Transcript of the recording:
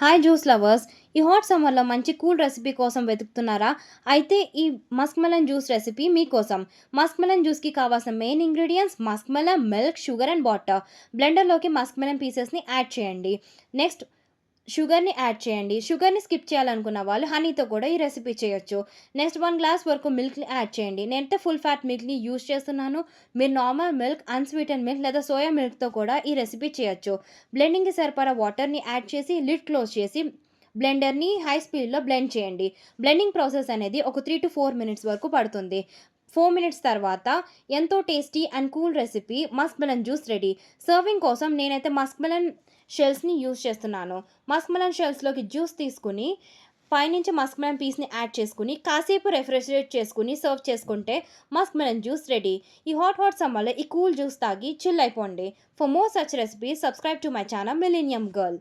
Hi juice lovers ఈ hot సమ్మర్లో మంచి కూల్ రెసిపీ కోసం వెతుకుతున్నారా? అయితే ఈ మస్క్ మెలన్ జ్యూస్ రెసిపీ మీకోసం. మస్క్ మెలన్ జ్యూస్కి కావాల్సిన main ingredients musk melon milk sugar and water బ్లెండర్లోకి musk melon పీసెస్ని యాడ్ చేయండి. నెక్స్ట్ షుగర్ని యాడ్ చేయండి. షుగర్ని స్కిప్ చేయాలనుకున్న వాళ్ళు హనీతో కూడా ఈ రెసిపీ చేయొచ్చు. నెక్స్ట్ వన్ గ్లాస్ వరకు మిల్క్ని యాడ్ చేయండి. నేనైతే ఫుల్ ఫ్యాట్ మిల్క్ని యూజ్ చేస్తున్నాను. మీరు నార్మల్ మిల్క్ అన్స్వీటెన్ మిల్క్ లేదా సోయా మిల్క్తో కూడా ఈ రెసిపీ చేయొచ్చు. బ్లెండింగ్కి సరిపడా వాటర్ని యాడ్ చేసి లిడ్ క్లోజ్ చేసి బ్లెండర్ని హై స్పీడ్లో బ్లెండ్ చేయండి. బ్లెండింగ్ ప్రాసెస్ అనేది ఒక త్రీ టు ఫోర్ మినిట్స్ వరకు పడుతుంది. ఫోర్ మినిట్స్ తర్వాత ఎంతో tasty and cool recipe musk melon juice ready. Serving కోసం నేనైతే మస్క్ మెలన్ షెల్స్ని యూస్ చేస్తున్నాను. మస్క్ మెలన్ షెల్స్లోకి జ్యూస్ తీసుకుని పైనుంచి మస్క్ మెలన్ పీస్ని యాడ్ చేసుకుని కాసేపు రెఫ్రిజిరేట్ చేసుకుని సర్వ్ చేసుకుంటే మస్క్ మెలన్ జ్యూస్ రెడీ. ఈ హాట్ హాట్ సమ్మర్లో ఈ కూల్ జ్యూస్ తాగి చిల్ అయిపోండి. For more such recipes subscribe to my channel millennium girl.